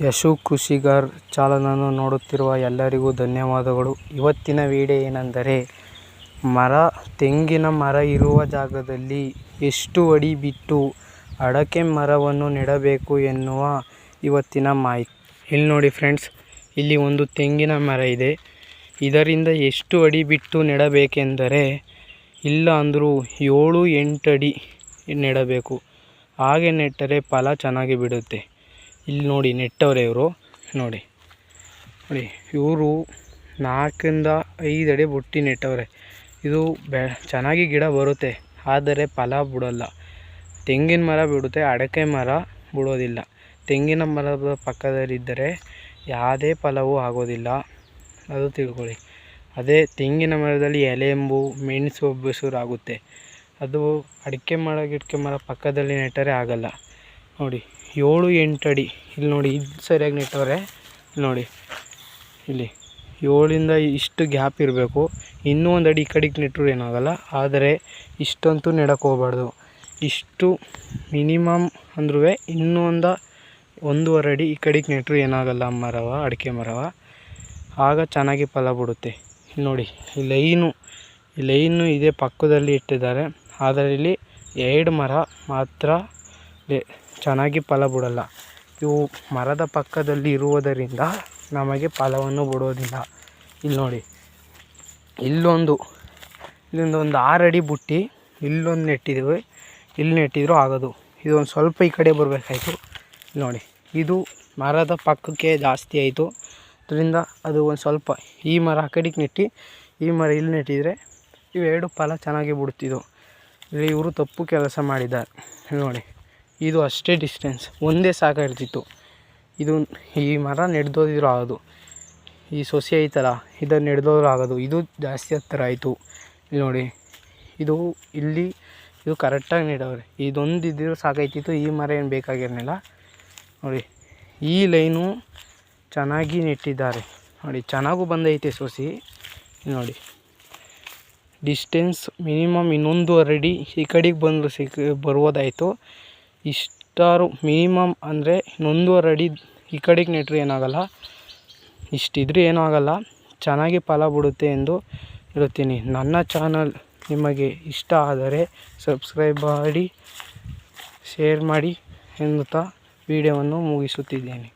ಯಶು ಕೃಷಿಗಾರ್ ಚಾಲನನ್ನು ನೋಡುತ್ತಿರುವ ಎಲ್ಲರಿಗೂ ಧನ್ಯವಾದಗಳು. ಇವತ್ತಿನ ವಿಡಿಯೋ ಏನೆಂದರೆ, ಮರ, ತೆಂಗಿನ ಮರ ಇರುವ ಜಾಗದಲ್ಲಿ ಎಷ್ಟು ಅಡಿ ಬಿಟ್ಟು ಅಡಕೆ ಮರವನ್ನು ನೆಡಬೇಕು ಎನ್ನುವ ಇವತ್ತಿನ ಮಾಹಿತಿ. ಇಲ್ಲಿ ನೋಡಿ ಫ್ರೆಂಡ್ಸ್, ಇಲ್ಲಿ ಒಂದು ತೆಂಗಿನ ಮರ ಇದೆ. ಇದರಿಂದ ಎಷ್ಟು ಅಡಿ ಬಿಟ್ಟು ನೆಡಬೇಕೆಂದರೆ, ಇಲ್ಲ ಅಂದರೂ ಏಳು ಎಂಟು ಅಡಿ ನೆಡಬೇಕು. ಹಾಗೆ ನೆಟ್ಟರೆ ಫಲ ಚೆನ್ನಾಗಿ ಬಿಡುತ್ತೆ. ಇಲ್ಲಿ ನೋಡಿ ನೆಟ್ಟವ್ರೆ ಇವರು. ನೋಡಿ. ನೋಡಿ, ಇವರು ನಾಲ್ಕರಿಂದ ಐದು ಅಡಿ ಬುಟ್ಟಿ ನೆಟ್ಟವ್ರೆ. ಇದು ಬೆ, ಚೆನ್ನಾಗಿ ಗಿಡ ಬರುತ್ತೆ, ಆದರೆ ಫಲ ಬಿಡೋಲ್ಲ. ತೆಂಗಿನ ಮರ ಬಿಡುತ್ತೆ, ಅಡಕೆ ಮರ ಬಿಡೋದಿಲ್ಲ. ತೆಂಗಿನ ಮರದ ಪಕ್ಕದಲ್ಲಿದ್ದರೆ ಯಾವುದೇ ಫಲವೂ ಆಗೋದಿಲ್ಲ. ಅದು ತಿಳ್ಕೊಳ್ಳಿ. ಅದೇ ತೆಂಗಿನ ಮರದಲ್ಲಿ ಎಲೆಂಬು ಮೆಣಸು ಆಗುತ್ತೆ ಅದು ಅಡಿಕೆ ಮರ ಗಿಡಕೆ ಮರ ಪಕ್ಕದಲ್ಲಿ ನೆಟ್ಟರೆ ಆಗಲ್ಲ. ನೋಡಿ. ಏಳು ಎಂಟು ಅಡಿ. ಇಲ್ಲಿ ನೋಡಿ, ಇದು ಸರಿಯಾಗಿ ನೆಟ್ಟವ್ರೆ. ನೋಡಿ, ಇಲ್ಲಿ ಏಳಿಂದ ಇಷ್ಟು ಗ್ಯಾಪ್ ಇರಬೇಕು. ಇನ್ನೂ ಒಂದು ಅಡಿ ಈ ಕಡೆಗೆ ನೆಟ್ಟರು ಏನಾಗಲ್ಲ. ಆದರೆ ಇಷ್ಟಂತೂ ನೆಡಕ್ಕೆ ಹೋಗ್ಬಾರ್ದು. ಇಷ್ಟು ಮಿನಿಮಮ್ ಅಂದ್ರೂ ಇನ್ನೂ ಒಂದು ಒಂದೂವರೆ ಅಡಿ ಈ ಕಡೆಗೆ ನೆಟ್ಟರು ಏನಾಗಲ್ಲ. ಮರವ ಅಡಿಕೆ ಮರವ ಆಗ ಚೆನ್ನಾಗಿ ಫಲ ಬಿಡುತ್ತೆ. ಇಲ್ಲಿ ನೋಡಿ, ಈ ಲೈನು ಈ ಲೈನು ಇದೇ ಪಕ್ಕದಲ್ಲಿ ಇಟ್ಟಿದ್ದಾರೆ. ಆದರೆ ಇಲ್ಲಿ ಎರಡು ಮರ ಮಾತ್ರ ಚೆನ್ನಾಗಿ ಫಲ ಬಿಡಲ್ಲ. ಇವು ಮರದ ಪಕ್ಕದಲ್ಲಿ ಇರುವುದರಿಂದ ನಮಗೆ ಫಲವನ್ನು ಬಿಡೋದಿಲ್ಲ ಇಲ್ಲಿ ನೋಡಿ. ಇಲ್ಲೊಂದು ಇಲ್ಲಿಂದ ಒಂದು ಆರು ಅಡಿ ಬುಟ್ಟಿ, ಇಲ್ಲೊಂದು ನೆಟ್ಟಿದ್ದೀವಿ. ಇಲ್ಲಿ ನೆಟ್ಟಿದ್ರು ಆಗೋದು. ಇದು ಒಂದು ಸ್ವಲ್ಪ ಈ ಕಡೆ ಬರಬೇಕಾಯ್ತು. ನೋಡಿ. ಇದು ಮರದ ಪಕ್ಕಕ್ಕೆ ಜಾಸ್ತಿ ಆಯಿತು. ಅದರಿಂದ ಅದು ಒಂದು ಸ್ವಲ್ಪ ಈ ಮರ ಆ ಕಡೆಗೆ ನೆಟ್ಟು, ಈ ಮರ ಇಲ್ಲಿ ನೆಟ್ಟಿದರೆ ಇವೆರಡು ಫಲ ಚೆನ್ನಾಗಿ ಬಿಡ್ತಿದ್ವು. ಇವರು ತಪ್ಪು ಕೆಲಸ ಮಾಡಿದ್ದಾರೆ. ನೋಡಿ. ಇದು ಅಷ್ಟೇ ಡಿಸ್ಟೆನ್ಸ್ ಒಂದೇ ಸಾಕಾಗ್ತಿತ್ತು ಇದು ಈ ಮರ ನೆಡ್ದೋದಿದ್ರು ಆಗೋದು. ಈ ಸೊಸೆ ಐತಲ್ಲ, ಇದನ್ನು ನೆಡ್ದೋದ್ರು ಆಗೋದು. ಇದು ಜಾಸ್ತಿ ಹತ್ತಿರ ಆಯಿತು. ಇಲ್ಲಿ ನೋಡಿ, ಇದು ಇಲ್ಲಿ, ಇದು ಕರೆಕ್ಟಾಗಿ ನೆಡವ್ರೆ. ಇದೊಂದು ಇದ್ದಿದ್ರೆ ಸಾಕಾಯ್ತಿತ್ತು ಈ ಮರ ಏನು ಬೇಕಾಗಿರಲಿಲ್ಲ. ನೋಡಿ, ಈ ಲೈನು ಚೆನ್ನಾಗಿ ನೆಟ್ಟಿದ್ದಾರೆ. ನೋಡಿ, ಚೆನ್ನಾಗೂ ಬಂದೈತೆ ಸೊಸಿ. ನೋಡಿ ಡಿಸ್ಟೆನ್ಸ್ ಮಿನಿಮಮ್ ಇನ್ನೊಂದು ಅರಡಿ ಈ ಕಡೆಗೆ ಬಂದು ಸಿಕ್ಕ ಬರ್ಬೋದಾಯಿತು ಇಷ್ಟಾರು ಮಿನಿಮಮ್ ಅಂದರೆ ಇನ್ನೊಂದೂವರೆ ಅಡಿ ಈ ಕಡೆಗೆ ನೆಟ್ಟರೆ ಏನಾಗಲ್ಲ. ಇಷ್ಟಿದ್ರೆ ಏನೂ ಆಗಲ್ಲ ಚೆನ್ನಾಗಿ ಫಲ ಬಿಡುತ್ತೆ ಎಂದು ಹೇಳುತ್ತೀನಿ. ನನ್ನ ಚಾನಲ್ ನಿಮಗೆ ಇಷ್ಟ ಆದರೆ ಸಬ್ಸ್ಕ್ರೈಬ್ ಮಾಡಿ, ಶೇರ್ ಮಾಡಿ ಎನ್ನುತ್ತಾ ವಿಡಿಯೋವನ್ನು ಮುಗಿಸುತ್ತಿದ್ದೇನೆ.